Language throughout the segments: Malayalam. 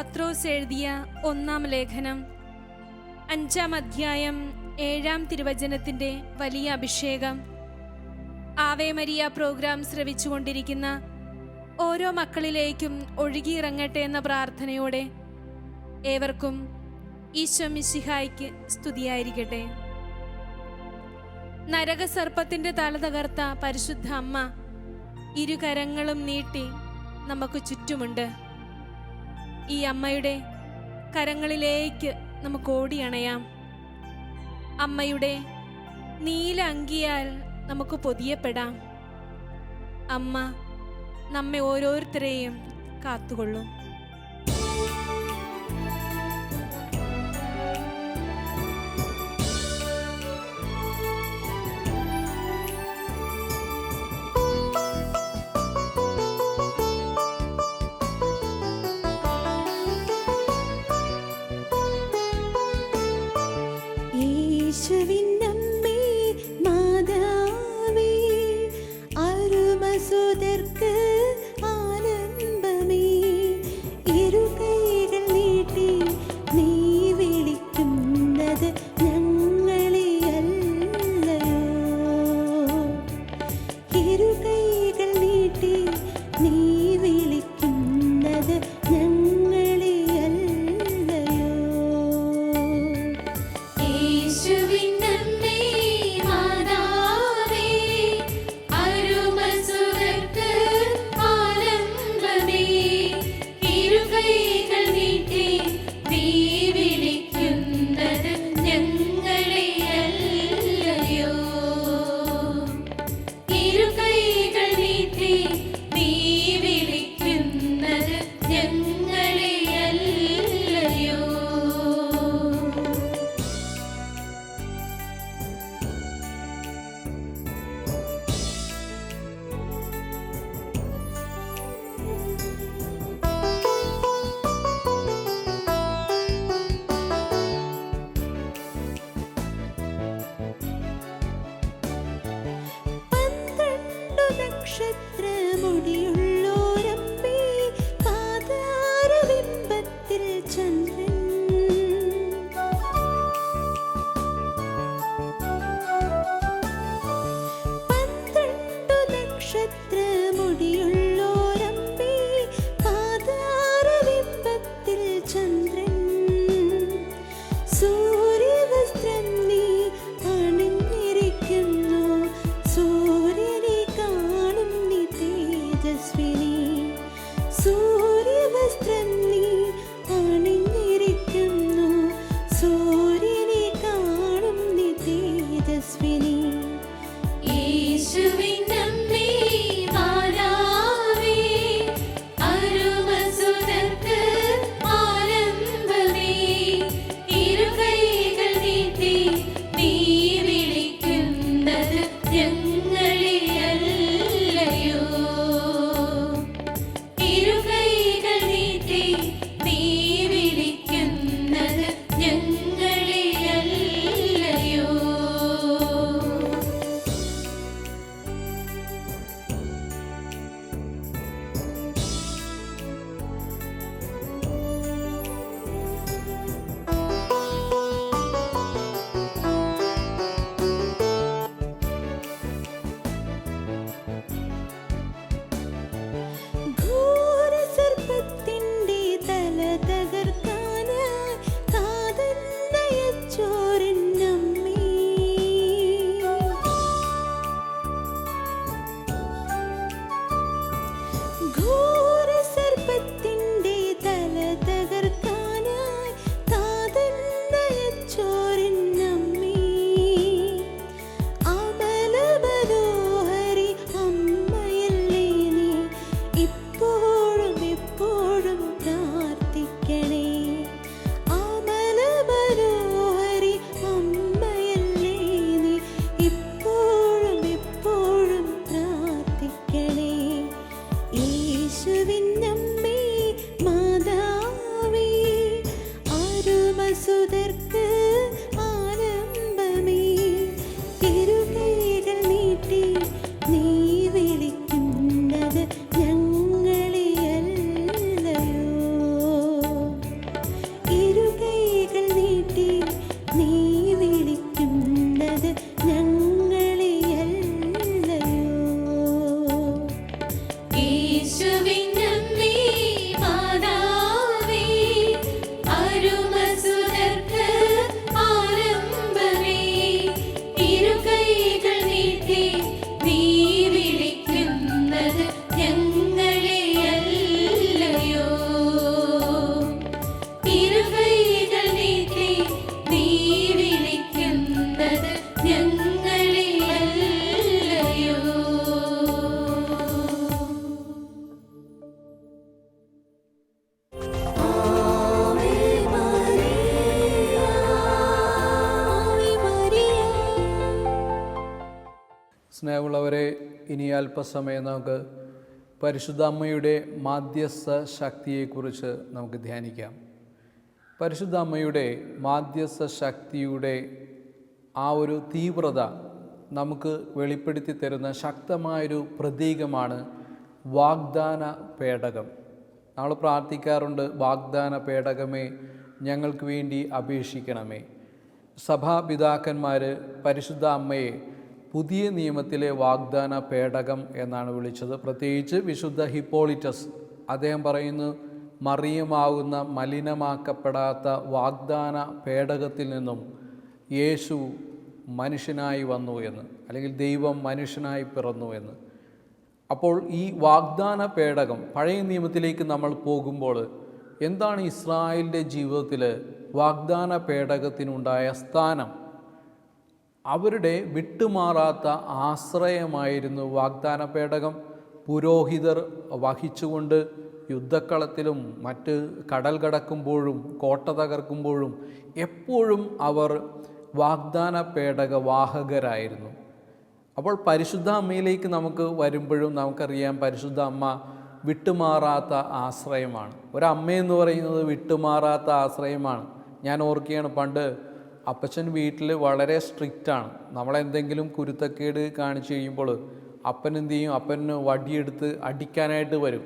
പത്രോസ് എഴുതിയ ഒന്നാം ലേഖനം. അഞ്ചാം അധ്യായം ഏഴാം തിരുവചനത്തിന്റെ വലിയ അഭിഷേകം. ആവേ മരിയ പ്രോഗ്രാം ശ്രവിച്ചുകൊണ്ടിരിക്കുന്ന ഓരോ മക്കളിലേക്കും ഒഴുകിയിറങ്ങട്ടെ എന്ന പ്രാർത്ഥനയോടെ ഏവർക്കും ഈശ്വമിശിഹായ്ക്ക് സ്തുതിയായിരിക്കട്ടെ. നരകസർപ്പത്തിന്റെ തല തകർത്ത പരിശുദ്ധ അമ്മ ഇരുകരങ്ങളും നീട്ടി നമുക്ക് ചുറ്റുമുണ്ട്. ഈ അമ്മയുടെ കരങ്ങളിലേക്ക് നമുക്ക് ഓടിയണയാം അമ്മയുടെ നീല അങ്കിയാൽ നമുക്ക് പൊതിയപ്പെടാം. അമ്മ നമ്മെ ഓരോരുത്തരെയും കാത്തുകൊള്ളും. ഇനി അല്പസമയം നമുക്ക് പരിശുദ്ധ അമ്മയുടെ മാധ്യസ്ഥ ശക്തിയെക്കുറിച്ച് നമുക്ക് ധ്യാനിക്കാം. പരിശുദ്ധ അമ്മയുടെ മാധ്യസ്ഥ ശക്തിയുടെ ആ ഒരു തീവ്രത നമുക്ക് വെളിപ്പെടുത്തി തരുന്ന ശക്തമായൊരു പ്രതീകമാണ് വാഗ്ദാന പേടകം. നമ്മൾ പ്രാർത്ഥിക്കാറുണ്ട് വാഗ്ദാന പേടകമേ ഞങ്ങൾക്ക് വേണ്ടി അപേക്ഷിക്കണമേ. സഭാപിതാക്കന്മാർ പരിശുദ്ധ അമ്മയെ പുതിയ നിയമത്തിലെ വാഗ്ദാന പേടകം എന്നാണ് വിളിച്ചത്. പ്രത്യേകിച്ച് വിശുദ്ധ ഹിപ്പോളിറ്റസ് അദ്ദേഹം പറയുന്നു മറിയമാകുന്ന മലിനമാക്കപ്പെടാത്ത വാഗ്ദാന പേടകത്തിൽ നിന്നും യേശു മനുഷ്യനായി വന്നു എന്ന് അല്ലെങ്കിൽ ദൈവം മനുഷ്യനായി പിറന്നു എന്ന്. അപ്പോൾ ഈ വാഗ്ദാന പേടകം പഴയ നിയമത്തിലേക്ക് നമ്മൾ പോകുമ്പോൾ എന്താണ് ഇസ്രായേലിന്റെ ജീവിതത്തിൽ വാഗ്ദാന പേടകത്തിനുണ്ടായ സ്ഥാനം? അവരുടെ വിട്ടുമാറാത്ത ആശ്രയമായിരുന്നു വാഗ്ദാന പേടകം. പുരോഹിതർ വഹിച്ചുകൊണ്ട് യുദ്ധക്കളത്തിലും മറ്റ് കടൽ കടക്കുമ്പോഴും കോട്ട തകർക്കുമ്പോഴും എപ്പോഴും അവർ വാഗ്ദാന പേടക വാഹകരായിരുന്നു. അപ്പോൾ പരിശുദ്ധ അമ്മയിലേക്ക് നമുക്ക് വരുമ്പോഴും നമുക്കറിയാം പരിശുദ്ധ അമ്മ വിട്ടുമാറാത്ത ആശ്രയമാണ്. ഒരമ്മയെന്ന് പറയുന്നത് വിട്ടുമാറാത്ത ആശ്രയമാണ്. ഞാൻ ഓർക്കുകയാണ് പണ്ട് അപ്പച്ചൻ വീട്ടിൽ വളരെ സ്ട്രിക്റ്റാണ് നമ്മളെന്തെങ്കിലും കുരുത്തക്കേട് കാണിച്ചു കഴിയുമ്പോൾ അപ്പൻ എന്ത് ചെയ്യും? അപ്പന് വടിയെടുത്ത് അടിക്കാനായിട്ട് വരും.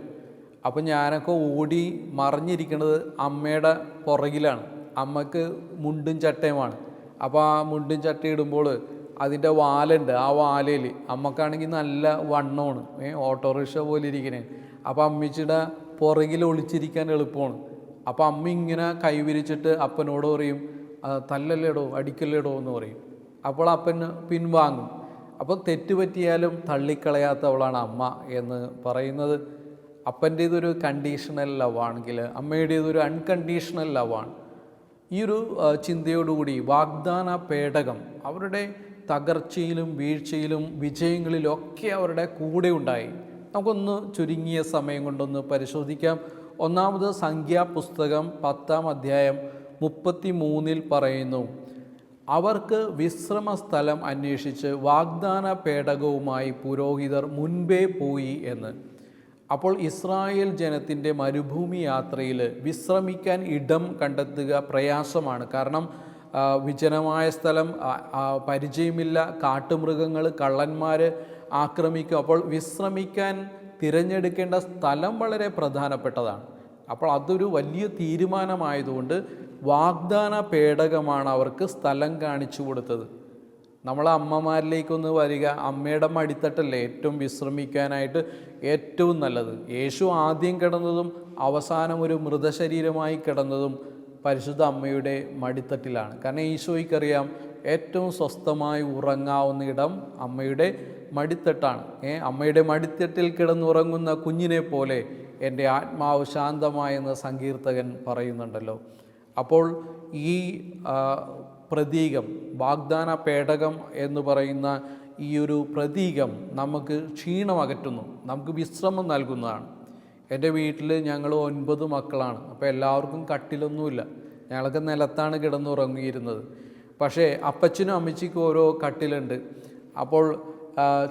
അപ്പം ഞാനൊക്കെ ഓടി മറിഞ്ഞിരിക്കുന്നത് അമ്മയുടെ പുറകിലാണ്. അമ്മയ്ക്ക് മുണ്ടും ചട്ടയുമാണ്. അപ്പോൾ ആ മുണ്ടും ചട്ടയിടുമ്പോൾ അതിന്റെ വാലുണ്ട്. ആ വാലയിൽ അമ്മക്കാണെങ്കിൽ നല്ല വണ്ണമാണ്. ഏ ഓട്ടോറിക്ഷ പോലെ ഇരിക്കണേ. അപ്പോൾ അമ്മച്ചിയുടെ പുറകിൽ ഒളിച്ചിരിക്കാൻ എളുപ്പമാണ്. അപ്പോൾ അമ്മ ഇങ്ങനെ കൈവിരിച്ചിട്ട് അപ്പനോട് പറയും "ആ, തല്ലല്ലേടോ അടിക്കല്ലേടോ എന്ന് പറയും. അപ്പോൾ അപ്പൻ പിൻവാങ്ങും. അപ്പോൾ തെറ്റുപറ്റിയാലും തള്ളിക്കളയാത്തവളാണ് അമ്മ എന്ന് പറയുന്നത്. അപ്പന്റേതൊരു കണ്ടീഷണൽ ലവാണെങ്കിൽ അമ്മയുടേതൊരു അൺകണ്ടീഷണൽ ലവാണ്. ഈ ഒരു ചിന്തയോടുകൂടി വാഗ്ദാന പേടകം അവരുടെ തകർച്ചയിലും വീഴ്ചയിലും വിജയങ്ങളിലൊക്കെ അവരുടെ കൂടെ ഉണ്ടായി. നമുക്കൊന്ന് ചുരുങ്ങിയ സമയം കൊണ്ടൊന്ന് പരിശോധിക്കാം. ഒന്നാമത് സംഖ്യാപുസ്തകം പത്താം അധ്യായം മുപ്പത്തി മൂന്നിൽ പറയുന്നു അവർക്ക് വിശ്രമ സ്ഥലം അന്വേഷിച്ച് വാഗ്ദാന പേടകവുമായി പുരോഹിതർ മുൻപേ പോയി എന്ന്. അപ്പോൾ ഇസ്രായേൽ ജനത്തിന്റെ മരുഭൂമി യാത്രയിൽ വിശ്രമിക്കാൻ ഇടം കണ്ടെത്തുക പ്രയാസമാണ്. കാരണം വിജനമായ സ്ഥലം പരിചയമില്ല കാട്ടുമൃഗങ്ങൾ കള്ളന്മാർ ആക്രമിക്കും അപ്പോൾ വിശ്രമിക്കാൻ തിരഞ്ഞെടുക്കേണ്ട സ്ഥലം വളരെ പ്രധാനപ്പെട്ടതാണ്. അപ്പോൾ അതൊരു വലിയ തീരുമാനമായതുകൊണ്ട് വാഗ്ദാന പേടകമാണ് അവർക്ക് സ്ഥലം കാണിച്ചു കൊടുത്തത്. നമ്മളെ അമ്മമാരിലേക്കൊന്ന് വരിക അമ്മയുടെ മടിത്തട്ടല്ലേ ഏറ്റവും വിശ്രമിക്കാനായിട്ട് ഏറ്റവും നല്ലത്. യേശു ആദ്യം കിടന്നതും അവസാനം ഒരു മൃതശരീരമായി കിടന്നതും പരിശുദ്ധ അമ്മയുടെ മടിത്തട്ടിലാണ്. കാരണം ഈശോയ്ക്കറിയാം ഏറ്റവും സ്വസ്ഥമായി ഉറങ്ങാവുന്ന ഇടം അമ്മയുടെ മടിത്തട്ടാണ്. ഏ അമ്മയുടെ മടിത്തട്ടിൽ കിടന്നുറങ്ങുന്ന കുഞ്ഞിനെ പോലെ എന്റെ ആത്മാവ് ശാന്തമായെന്ന് സങ്കീർത്തകൻ പറയുന്നുണ്ടല്ലോ. അപ്പോൾ ഈ പ്രതീകം വാഗ്ദാന പേടകം എന്ന് പറയുന്ന ഈ ഒരു പ്രതീകം നമുക്ക് ക്ഷീണം അകറ്റുന്നു നമുക്ക് വിശ്രമം നൽകുന്നതാണ്. എന്റെ വീട്ടിൽ ഞങ്ങൾ ഒൻപത് മക്കളാണ് അപ്പോൾ എല്ലാവർക്കും കട്ടിലൊന്നുമില്ല. ഞങ്ങളൊക്കെ നിലത്താണ് കിടന്നുറങ്ങിയിരുന്നത്. പക്ഷേ അപ്പച്ചനും അമ്മച്ചിക്കും ഓരോ കട്ടിലുണ്ട്. അപ്പോൾ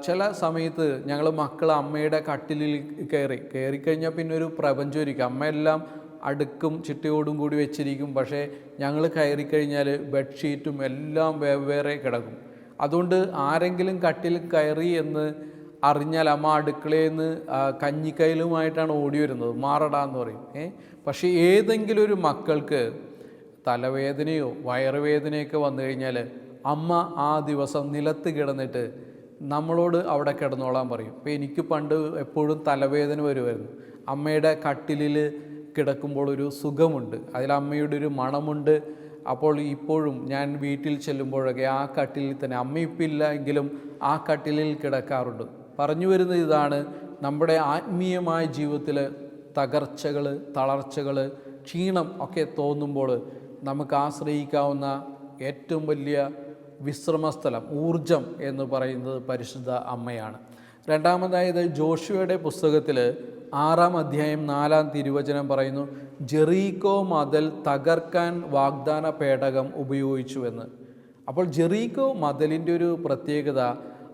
ചില സമയത്ത് ഞങ്ങൾ മക്കൾ അമ്മയുടെ കട്ടിലിൽ കയറി കയറിക്കഴിഞ്ഞാൽ പിന്നെ ഒരു പ്രപഞ്ചമായിരിക്കും അമ്മയെല്ലാം അടുക്കും ചിട്ടയോടും കൂടി വെച്ചിരിക്കും. പക്ഷേ ഞങ്ങൾ കയറിക്കഴിഞ്ഞാൽ ബെഡ്ഷീറ്റും എല്ലാം വെവ്വേറെ കിടക്കും. അതുകൊണ്ട് ആരെങ്കിലും കട്ടിൽ കയറി എന്ന് അറിഞ്ഞാൽ അമ്മ അടുക്കളയിൽ കഞ്ഞിക്കയിലുമായിട്ടാണ് ഓടി വരുന്നത്. മാറടാ എന്ന് പറയും. ഏ? പക്ഷേ ഏതെങ്കിലും ഒരു മക്കൾക്ക് തലവേദനയോ വയറുവേദനയൊക്കെ വന്നു കഴിഞ്ഞാൽ അമ്മ ആ ദിവസം നിലത്ത് കിടന്നിട്ട് നമ്മളോട് അവിടെ കിടന്നോളാൻ പറയും. ഇപ്പോൾ എനിക്ക് പണ്ട് എപ്പോഴും തലവേദന വരുമായിരുന്നു. അമ്മയുടെ കട്ടിലിൽ കിടക്കുമ്പോൾ ഒരു സുഖമുണ്ട്. അതിൽ അമ്മയുടെ ഒരു മണമുണ്ട്. അപ്പോൾ ഇപ്പോഴും ഞാൻ വീട്ടിൽ ചെല്ലുമ്പോഴൊക്കെ ആ കട്ടിലിൽ തന്നെ അമ്മയിപ്പില്ല എങ്കിലും ആ കട്ടിലിൽ കിടക്കാറുണ്ട്. പറഞ്ഞു വരുന്ന ഇതാണ് നമ്മുടെ ആത്മീയമായ ജീവിതത്തിൽ തകർച്ചകൾ തളർച്ചകൾ ക്ഷീണം ഒക്കെ തോന്നുമ്പോൾ നമുക്ക് ആശ്രയിക്കാവുന്ന ഏറ്റവും വലിയ വിശ്രമസ്ഥലം ഊർജം എന്ന് പറയുന്നത് പരിശുദ്ധ അമ്മയാണ്. രണ്ടാമതായത് ജോഷുവയുടെ പുസ്തകത്തിൽ ആറാം അധ്യായം നാലാം തിരുവചനം പറയുന്നു ജെറീക്കോ മതൽ തകർക്കാൻ വാഗ്ദാന പേടകം ഉപയോഗിച്ചുവെന്ന് അപ്പോൾ ജെറീക്കോ മതലിന്റെ ഒരു പ്രത്യേകത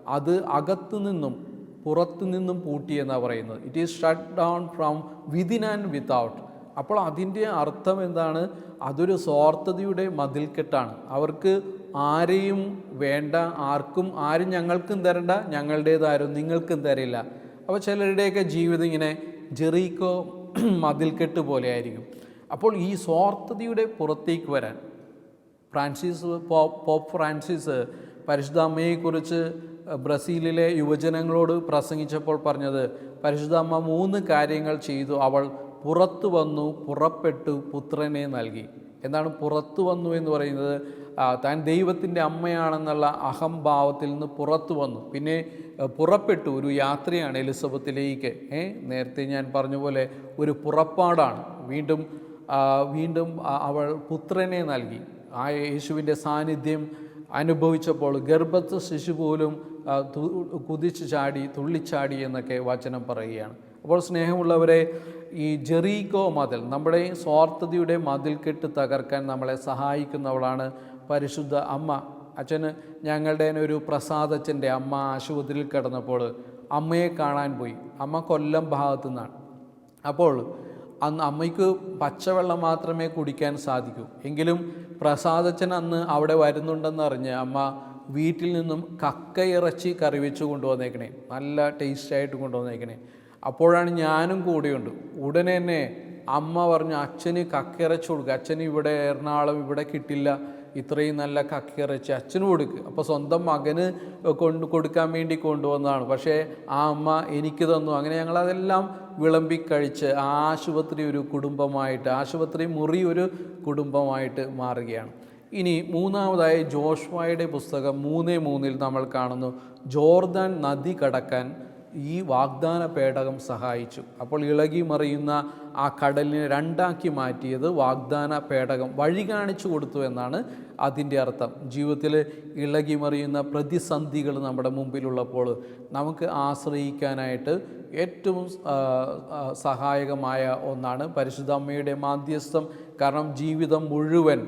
അത് അകത്തു നിന്നും പുറത്തു നിന്നും പൂട്ടി എന്നാണ് പറയുന്നത്. It is shut down from within and without അപ്പോൾ അതിന്റെ അർത്ഥം എന്താണ്? അതൊരു സ്വാർത്ഥതയുടെ മതിൽക്കെട്ടാണ്. അവർക്ക് ആരെയും വേണ്ട ആർക്കും ആരും ഞങ്ങൾക്കും തരണ്ട ഞങ്ങളുടേതാരും നിങ്ങൾക്കും തരില്ല. അപ്പോൾ ചിലരുടെയൊക്കെ ജീവിതം ഇങ്ങനെ ജെറീക്കോ മതിൽക്കെട്ട് പോലെ ആയിരിക്കും അപ്പോൾ ഈ സ്വാർത്ഥതയുടെ പുറത്തേക്ക് വരാൻ ഫ്രാൻസിസ് പോപ്പ് ഫ്രാൻസിസ് പരിശുദ്ധാമ്മയെക്കുറിച്ച് ബ്രസീലിലെ യുവജനങ്ങളോട് പ്രസംഗിച്ചപ്പോൾ പറഞ്ഞത് പരിശുദ്ധാമ്മ മൂന്ന് കാര്യങ്ങൾ ചെയ്തു. അവൾ പുറത്തു വന്നു പുറപ്പെട്ടു പുത്രനെ നൽകി. എന്താണ് പുറത്തു വന്നു എന്ന് പറയുന്നത്? താൻ ദൈവത്തിന്റെ അമ്മയാണെന്നുള്ള അഹംഭാവത്തിൽ നിന്ന് പുറത്തു വന്നു. പിന്നെ പുറപ്പെട്ടു. ഒരു യാത്രയാണ് എലിസബത്തിലേക്ക്. ഏ നേരത്തെ ഞാൻ പറഞ്ഞ പോലെ ഒരു പുറപ്പാടാണ്. വീണ്ടും വീണ്ടും അവൾ പുത്രനെ നൽകി. ആ യേശുവിന്റെ സാന്നിധ്യം അനുഭവിച്ചപ്പോൾ ഗർഭത്ത് ശിശു പോലും കുതിച്ചു ചാടി തുള്ളിച്ചാടി എന്നൊക്കെ വചനം പറയുകയാണ്. അപ്പോൾ സ്നേഹമുള്ളവരെ ഈ ജെറീകോ മതിൽ നമ്മുടെ സ്വാർത്ഥതയുടെ മതിൽക്കെട്ട് തകർക്കാൻ നമ്മളെ സഹായിക്കുന്നവളാണ് പരിശുദ്ധ അമ്മ. അച്ഛന് ഞങ്ങളുടെ ഒരു പ്രസാദച്ഛന്റെ അമ്മ ആശുപത്രിയിൽ കിടന്നപ്പോൾ അമ്മയെ കാണാൻ പോയി. അമ്മ കൊല്ലം ഭാഗത്തു നിന്നാണ് അപ്പോൾ അന്ന് അമ്മയ്ക്ക് പച്ചവെള്ളം മാത്രമേ കുടിക്കാൻ സാധിക്കൂ. എങ്കിലും പ്രസാദച്ഛൻ അന്ന് അവിടെ വരുന്നുണ്ടെന്ന് അറിഞ്ഞ് അമ്മ വീട്ടിൽ നിന്നും കക്കയിറച്ചി കറി വെച്ച് കൊണ്ടുവന്നേക്കണേ. നല്ല ടേസ്റ്റായിട്ട് കൊണ്ടുവന്നേക്കണേ. അപ്പോഴാണ് ഞാനും കൂടെയുണ്ട്. ഉടനെ തന്നെ അമ്മ പറഞ്ഞു അച്ഛന് കക്കിറച്ചു കൊടുക്കുക അച്ഛന് ഇവിടെ എറണാകുളം ഇവിടെ കിട്ടില്ല. ഇത്രയും നല്ല കക്കിറച്ച് അച്ഛന് കൊടുക്കുക അപ്പോൾ സ്വന്തം മകന് കൊണ്ട് കൊടുക്കാൻ വേണ്ടി കൊണ്ടുവന്നതാണ്. പക്ഷേ ആ അമ്മ എനിക്ക് തന്നു. അങ്ങനെ ഞങ്ങളതെല്ലാം വിളമ്പിക്കഴിച്ച് ആ ആശുപത്രി ഒരു കുടുംബമായിട്ട് ആശുപത്രി മുറി ഒരു കുടുംബമായിട്ട് മാറുകയാണ്. ഇനി മൂന്നാമതായി ജോഷ്വായുടെ പുസ്തകം മൂന്നേ മൂന്നിൽ നമ്മൾ കാണുന്നു. ജോർദാൻ നദി കടക്കാൻ ഈ വാഗ്ദാന പേടകം സഹായിച്ചു. അപ്പോൾ ഇളകി മറിയുന്ന ആ കടലിനെ രണ്ടാക്കി മാറ്റിയത് വാഗ്ദാന പേടകം വഴി കാണിച്ചു കൊടുത്തു എന്നാണ് അതിന്റെ അർത്ഥം. ജീവിതത്തിൽ ഇളകി മറിയുന്ന പ്രതിസന്ധികൾ നമ്മുടെ മുമ്പിലുള്ളപ്പോൾ നമുക്ക് ആശ്രയിക്കാനായിട്ട് ഏറ്റവും സഹായകമായ ഒന്നാണ് പരിശുദ്ധ അമ്മയുടെ മാധ്യസ്ഥം. കാരണം ജീവിതം മുഴുവൻ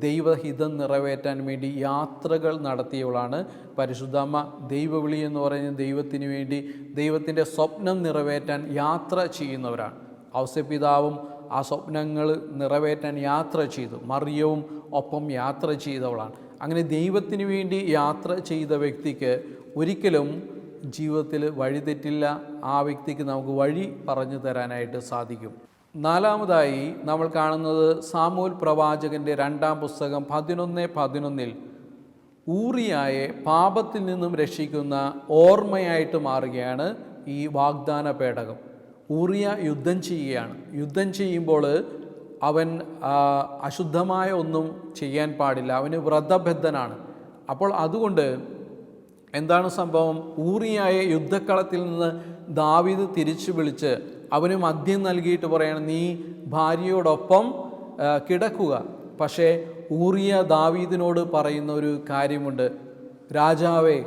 ദൈവഹിതം നിറവേറ്റാൻ വേണ്ടി യാത്രകൾ നടത്തിയവളാണ് പരിശുദ്ധമ്മ. ദൈവവിളി എന്ന് പറയുന്ന ദൈവത്തിന് വേണ്ടി ദൈവത്തിന്റെ സ്വപ്നം നിറവേറ്റാൻ യാത്ര ചെയ്യുന്നവരാണ്. ഔസ്യപിതാവും ആ സ്വപ്നങ്ങൾ നിറവേറ്റാൻ യാത്ര ചെയ്തു. മറിയവും ഒപ്പം യാത്ര ചെയ്തവളാണ്. അങ്ങനെ ദൈവത്തിന് വേണ്ടി യാത്ര ചെയ്ത വ്യക്തിക്ക് ഒരിക്കലും ജീവിതത്തിൽ വഴിതെറ്റില്ല. ആ വ്യക്തിക്ക് നമുക്ക് വഴി പറഞ്ഞു തരാനായിട്ട് സാധിക്കും. നാലാമതായി നമ്മൾ കാണുന്നത് സാമൂൽ പ്രവാചകന്റെ രണ്ടാം പുസ്തകം പതിനൊന്ന് പതിനൊന്നിൽ ഊറിയായെ പാപത്തിൽ നിന്നും രക്ഷിക്കുന്ന ഓർമ്മയായിട്ട് മാറുകയാണ് ഈ വാഗ്ദാന പേടകം. ഊറിയ യുദ്ധം ചെയ്യുകയാണ്. യുദ്ധം ചെയ്യുമ്പോൾ അവൻ അശുദ്ധമായ ഒന്നും ചെയ്യാൻ പാടില്ല. അവന് വ്രതബദ്ധനാണ്. അപ്പോൾ അതുകൊണ്ട് എന്താണ് സംഭവം? ഊറിയായ യുദ്ധക്കളത്തിൽ നിന്ന് ദാവീദ് തിരിച്ചു വിളിച്ച് അവന് മദ്യം നൽകിയിട്ട് പറയണം നീ ഭാര്യയോടൊപ്പം കിടക്കുക. പക്ഷേ ഊറിയ ദാവീദിനോട് പറയുന്ന ഒരു കാര്യമുണ്ട്. രാജാവേ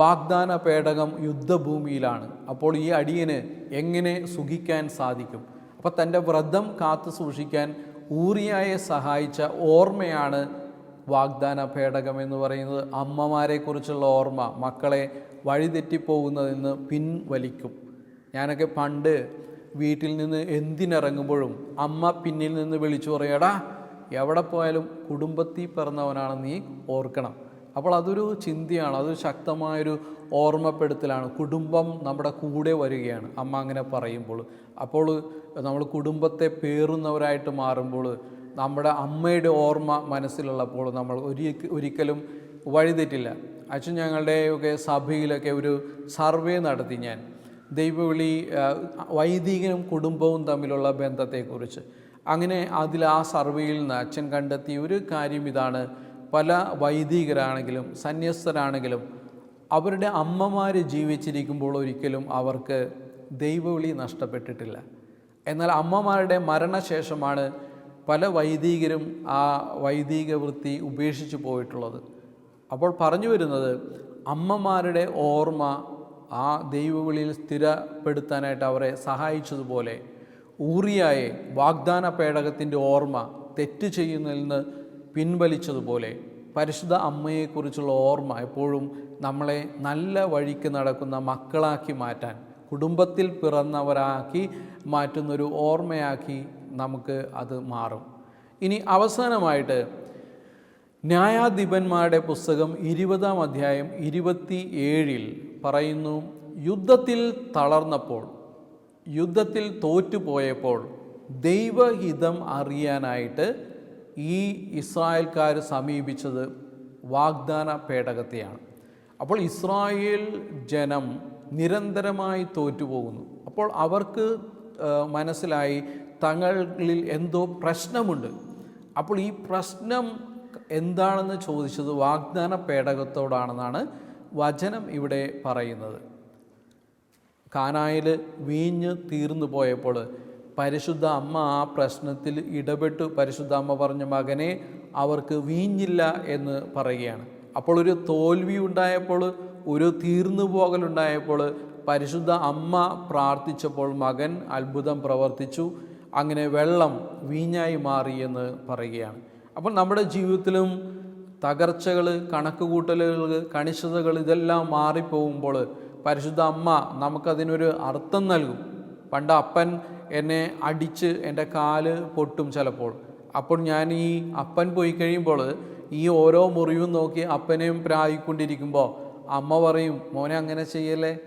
വാഗ്ദാന പേടകം യുദ്ധഭൂമിയിലാണ്. അപ്പോൾ ഈ അടിയന് എങ്ങനെ സുഖിക്കാൻ സാധിക്കും? അപ്പോൾ തന്റെ വ്രതം കാത്തു സൂക്ഷിക്കാൻ ഊറിയായെ സഹായിച്ച ഓർമ്മയാണ് വാഗ്ദാന പേടകം എന്ന് പറയുന്നത്. അമ്മമാരെക്കുറിച്ചുള്ള ഓർമ്മ മക്കളെ വഴിതെറ്റിപ്പോകുന്നതെന്ന് പിൻവലിക്കും. ഞാനൊക്കെ പണ്ട് വീട്ടിൽ നിന്ന് എന്തിനിറങ്ങുമ്പോഴും അമ്മ പിന്നിൽ നിന്ന് വിളിച്ചു പറയടാ എവിടെ പോയാലും കുടുംബത്തിൽ പിറന്നവനാണ് നീ ഓർക്കണം. അപ്പോൾ അതൊരു ചിന്തയാണ് അതൊരു ശക്തമായൊരു ഓർമ്മപ്പെടുത്തലാണ്. കുടുംബം നമ്മുടെ കൂടെ വരികയാണ് അമ്മ അങ്ങനെ പറയുമ്പോൾ. അപ്പോൾ നമ്മൾ കുടുംബത്തെ പേറുന്നവരായിട്ട് മാറുമ്പോൾ നമ്മുടെ അമ്മയുടെ ഓർമ്മ മനസ്സിലുള്ളപ്പോൾ നമ്മൾ ഒരിക്ക ഒരിക്കലും വഴിതെറ്റില്ല. അച്ഛൻ ഞങ്ങളുടെയൊക്കെ സഭയിലൊക്കെ ഒരു സർവേ നടത്തി ഞാൻ. ദൈവവിളി വൈദികനും കുടുംബവും തമ്മിലുള്ള ബന്ധത്തെക്കുറിച്ച്. അങ്ങനെ അതിൽ ആ സർവേയിൽ നിന്ന് അച്ഛൻ കണ്ടെത്തിയ ഒരു കാര്യം ഇതാണ്. പല വൈദികരാണെങ്കിലും സന്യസ്തരാണെങ്കിലും അവരുടെ അമ്മമാർ ജീവിച്ചിരിക്കുമ്പോൾ ഒരിക്കലും അവർക്ക് ദൈവവിളി നഷ്ടപ്പെട്ടിട്ടില്ല. എന്നാൽ അമ്മമാരുടെ മരണശേഷമാണ് പല വൈദികരും ആ വൈദിക വൃത്തി ഉപേക്ഷിച്ചു പോയിട്ടുള്ളത്. അപ്പോൾ പറഞ്ഞു വരുന്നത് അമ്മമാരുടെ ഓർമ്മ ആ ദൈവവിളിയിൽ സ്ഥിരപ്പെടുത്താനായിട്ട് അവരെ സഹായിച്ചതുപോലെ ഊറിയായെ വാഗ്ദാന പേടകത്തിന്റെ ഓർമ്മ തെറ്റ് ചെയ്യുന്നതിൽ നിന്ന് പിൻവലിച്ചതുപോലെ പരിശുദ്ധ അമ്മയെക്കുറിച്ചുള്ള ഓർമ്മ എപ്പോഴും നമ്മളെ നല്ല വഴിക്ക് നടക്കുന്ന മക്കളാക്കി മാറ്റാൻ കുടുംബത്തിൽ പിറന്നവരാക്കി മാറ്റുന്നൊരു ഓർമ്മയാക്കി നമുക്ക് അത് മാറും. ഇനി അവസാനമായിട്ട് ന്യായാധിപന്മാരുടെ പുസ്തകം ഇരുപതാം അധ്യായം ഇരുപത്തി ഏഴിൽ പറയുന്നു യുദ്ധത്തിൽ തളർന്നപ്പോൾ യുദ്ധത്തിൽ തോറ്റുപോയപ്പോൾ ദൈവഹിതം അറിയാനായിട്ട് ഈ ഇസ്രായേൽക്കാർ സമീപിച്ചത് വാഗ്ദാന പേടകത്തെയാണ് അപ്പോൾ ഇസ്രായേൽ ജനം നിരന്തരമായി തോറ്റുപോകുന്നു. അപ്പോൾ അവർക്ക് മനസ്സിലായി തങ്ങളിൽ എന്തോ പ്രശ്നമുണ്ട്. അപ്പോൾ ഈ പ്രശ്നം എന്താണെന്ന് ചോദിച്ചത് വാഗ്ദാന പേടകത്തോടാണെന്നാണ് വചനം ഇവിടെ പറയുന്നത്. കാനായിൽ വീഞ്ഞ് തീർന്നു പോയപ്പോൾ പരിശുദ്ധ അമ്മ ആ പ്രശ്നത്തിൽ ഇടപെട്ട്. പരിശുദ്ധ അമ്മ പറഞ്ഞ മകനെ അവർക്ക് വീഞ്ഞില്ല എന്ന് പറയുകയാണ്. അപ്പോൾ ഒരു തോൽവി ഉണ്ടായപ്പോൾ ഒരു തീർന്നു പോകലുണ്ടായപ്പോൾ പരിശുദ്ധ അമ്മ പ്രാർത്ഥിച്ചപ്പോൾ മകൻ അത്ഭുതം പ്രവർത്തിച്ചു. അങ്ങനെ വെള്ളം വീഞ്ഞായി മാറിയെന്ന് പറയുകയാണ്. അപ്പോൾ നമ്മുടെ ജീവിതത്തിലും തകർച്ചകൾ കണക്കുകൂട്ടലുകൾ കണിശതകൾ ഇതെല്ലാം മാറിപ്പോകുമ്പോൾ പരിശുദ്ധ അമ്മ നമുക്കതിനൊരു അർത്ഥം നൽകും. പണ്ട് അപ്പൻ എന്നെ അടിച്ച് എന്റെ കാൽ പൊട്ടും ചിലപ്പോൾ. അപ്പോൾ ഞാൻ ഈ അപ്പൻ പോയി കഴിയുമ്പോൾ ഈ ഓരോ മുറിവും നോക്കി അപ്പനെയും പ്രായിക്കൊണ്ടിരിക്കുമ്പോൾ അമ്മ പറയും മോനെ അങ്ങനെ ചെയ്യല്ലേ?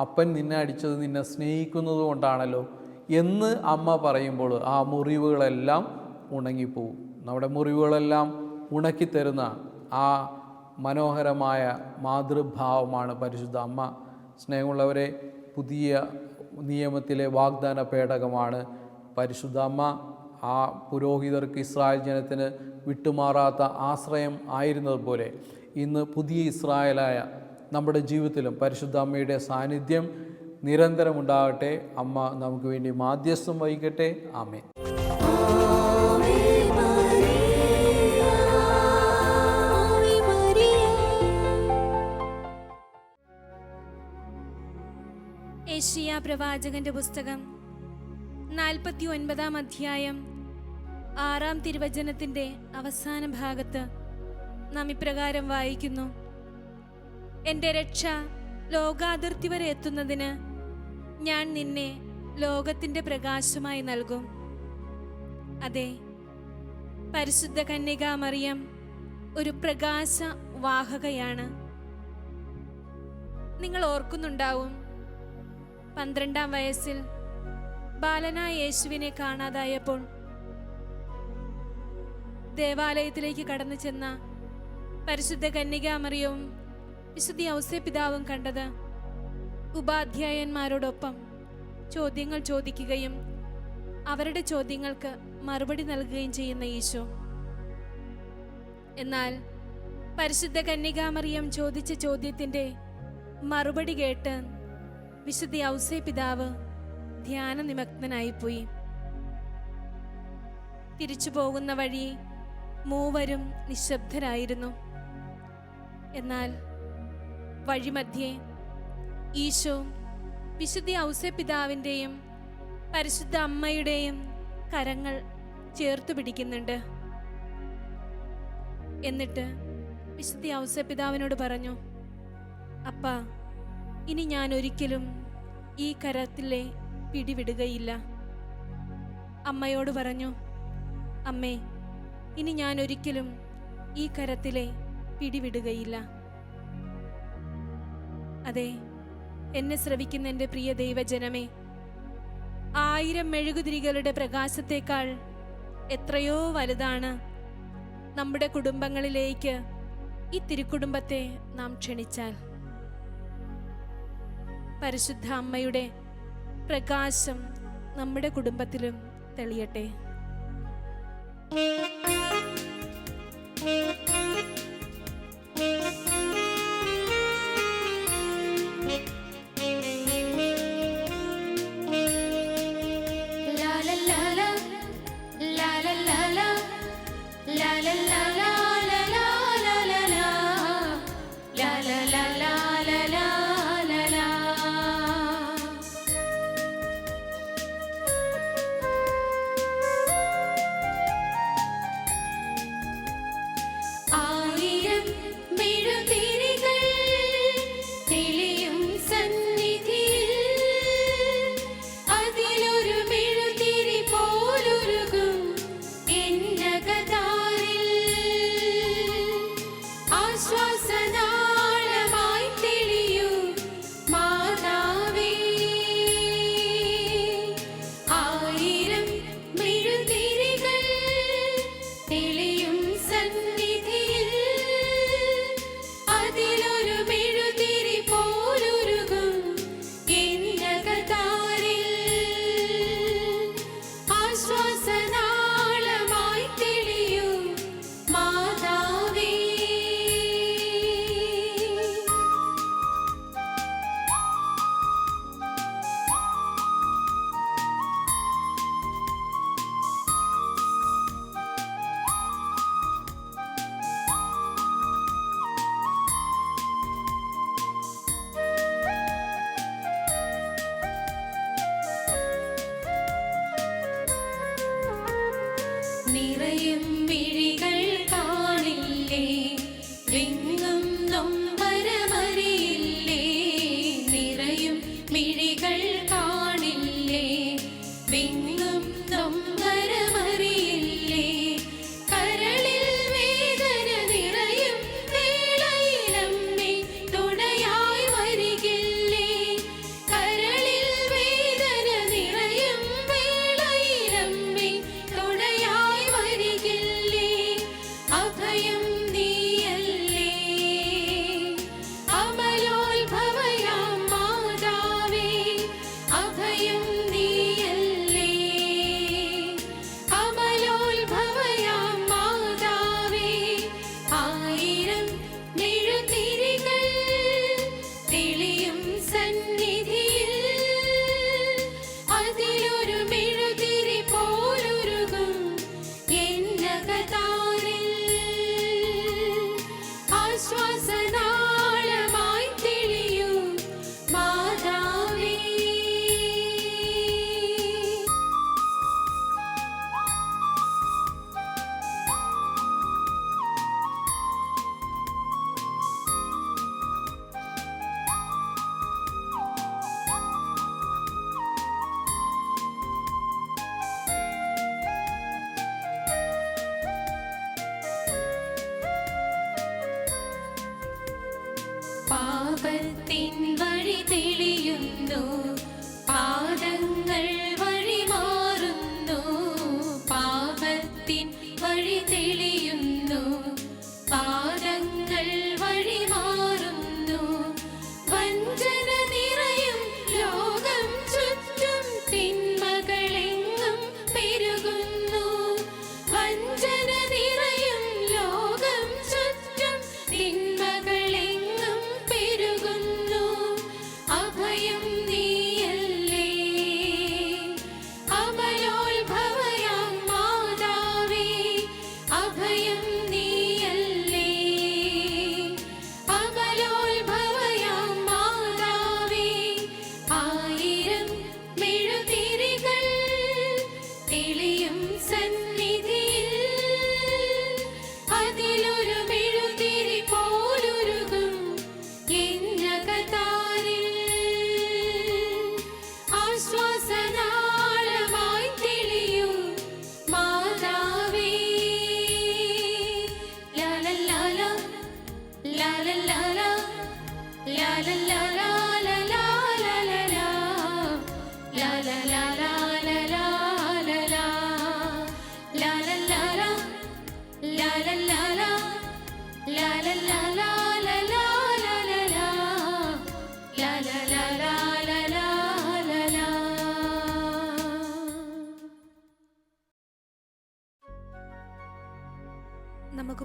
അപ്പൻ നിന്നെ അടിച്ചത് നിന്നെ സ്നേഹിക്കുന്നത് കൊണ്ടാണല്ലോ. എന്ന് അമ്മ പറയുമ്പോൾ ആ മുറിവുകളെല്ലാം ഉണങ്ങിപ്പോവും. നമ്മുടെ മുറിവുകളെല്ലാം ഉണക്കിത്തരുന്ന ആ മനോഹരമായ മാതൃഭാവമാണ് പരിശുദ്ധ അമ്മ. സ്നേഹമുള്ളവരെ പുതിയ നിയമത്തിലെ വാഗ്ദാന പേടകമാണ് പരിശുദ്ധ അമ്മ. ആ പുരോഹിതർക്ക് ഇസ്രായേൽ ജനത്തിന് വിട്ടുമാറാത്ത ആശ്രയം ആയിരുന്നതുപോലെ ഇന്ന് പുതിയ ഇസ്രായേലായ നമ്മുടെ ജീവിതത്തിലും പരിശുദ്ധ അമ്മയുടെ സാന്നിധ്യം നിരന്തരമുണ്ടാകട്ടെ. അമ്മ നമുക്ക് വേണ്ടി മാധ്യസ്ഥം വഹിക്കട്ടെ. ആമേൻ. പ്രവാചകന്റെ പുസ്തകം നാൽപ്പത്തി ഒൻപതാം അധ്യായം ആറാം തിരുവചനത്തിന്റെ അവസാന ഭാഗത്ത് നാം ഇപ്രകാരം വായിക്കുന്നു. എന്റെ രക്ഷ ലോകാതിർത്തി വരെ എത്തുന്നതിന് ഞാൻ നിന്നെ ലോകത്തിന്റെ പ്രകാശമായി നൽകും. അതെ പരിശുദ്ധ കന്യക മറിയം ഒരു പ്രകാശ വാഹകയാണ് നിങ്ങൾ ഓർക്കുന്നുണ്ടാവും പന്ത്രണ്ടാം വയസ്സിൽ ബാലനായ യേശുവിനെ കാണാതായപ്പോൾ ദേവാലയത്തിലേക്ക് കടന്നു ചെന്ന പരിശുദ്ധ കന്യകാമറിയവും വിശുദ്ധ ഔസേ പിതാവും കണ്ടത് ഉപാധ്യായന്മാരോടൊപ്പം ചോദ്യങ്ങൾ ചോദിക്കുകയും അവരുടെ ചോദ്യങ്ങൾക്ക് മറുപടി നൽകുകയും ചെയ്യുന്ന യേശു. എന്നാൽ പരിശുദ്ധ കന്യകാമറിയം ചോദിച്ച ചോദ്യത്തിന്റെ മറുപടി കേട്ട് വിശുദ്ധ ഔസേ പിതാവ് ധ്യാന നിമഗ്നനായിപ്പോയി തിരിച്ചു പോകുന്ന വഴി മൂവരും നിശബ്ദരായിരുന്നു. എന്നാൽ വഴിമധ്യേ ഈശോ വിശുദ്ധ ഔസേ പിതാവിന്റെയും പരിശുദ്ധ അമ്മയുടെയും കരങ്ങൾ ചേർത്ത് പിടിക്കുന്നുണ്ട്. എന്നിട്ട് വിശുദ്ധ ഔസേ പിതാവിനോട് പറഞ്ഞു അപ്പ ഇനി ഞാൻ ഒരിക്കലും ഈ കരത്തിലെ പിടിവിടുകയില്ല. അമ്മയോട് പറഞ്ഞു അമ്മേ ഇനി ഞാൻ ഒരിക്കലും ഈ കരത്തിലെ പിടിവിടുകയില്ല. അതെ എന്നെ ശ്രവിക്കുന്ന എന്റെ പ്രിയ ദൈവജനമേ ആയിരം മെഴുകുതിരികളുടെ പ്രകാശത്തേക്കാൾ എത്രയോ വലുതാണ് നമ്മുടെ കുടുംബങ്ങളിലേക്ക് ഈ തിരുക്കുടുംബത്തെ നാം ക്ഷണിച്ചാൽ. പരിശുദ്ധ അമ്മയുടെ പ്രകാശം നമ്മുടെ കുടുംബത്തിലും തെളിയട്ടെ.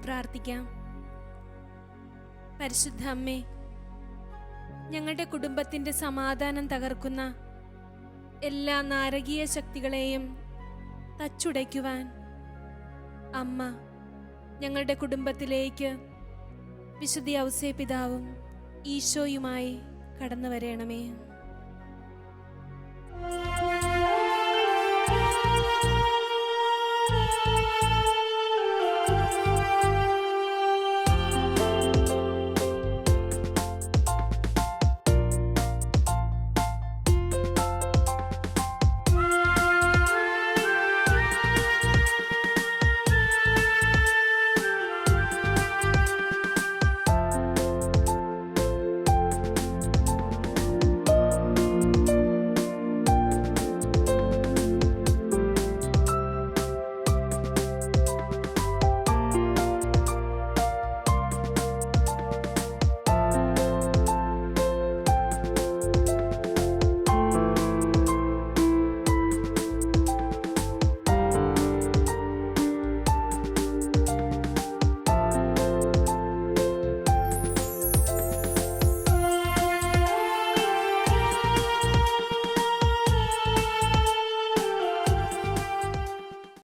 പ്രാർത്ഥിക്കാം. പരിശുദ്ധ അമ്മേ ഞങ്ങളുടെ കുടുംബത്തിന്റെ സമാധാനം തകർക്കുന്ന എല്ലാ നാരകീയ ശക്തികളെയും തച്ചുടയ്ക്കുവാൻ അമ്മ ഞങ്ങളുടെ കുടുംബത്തിലേക്ക് വിശുദ്ധി ഔസേ പിതാവും ഈശോയുമായി കടന്നു വരയണമേ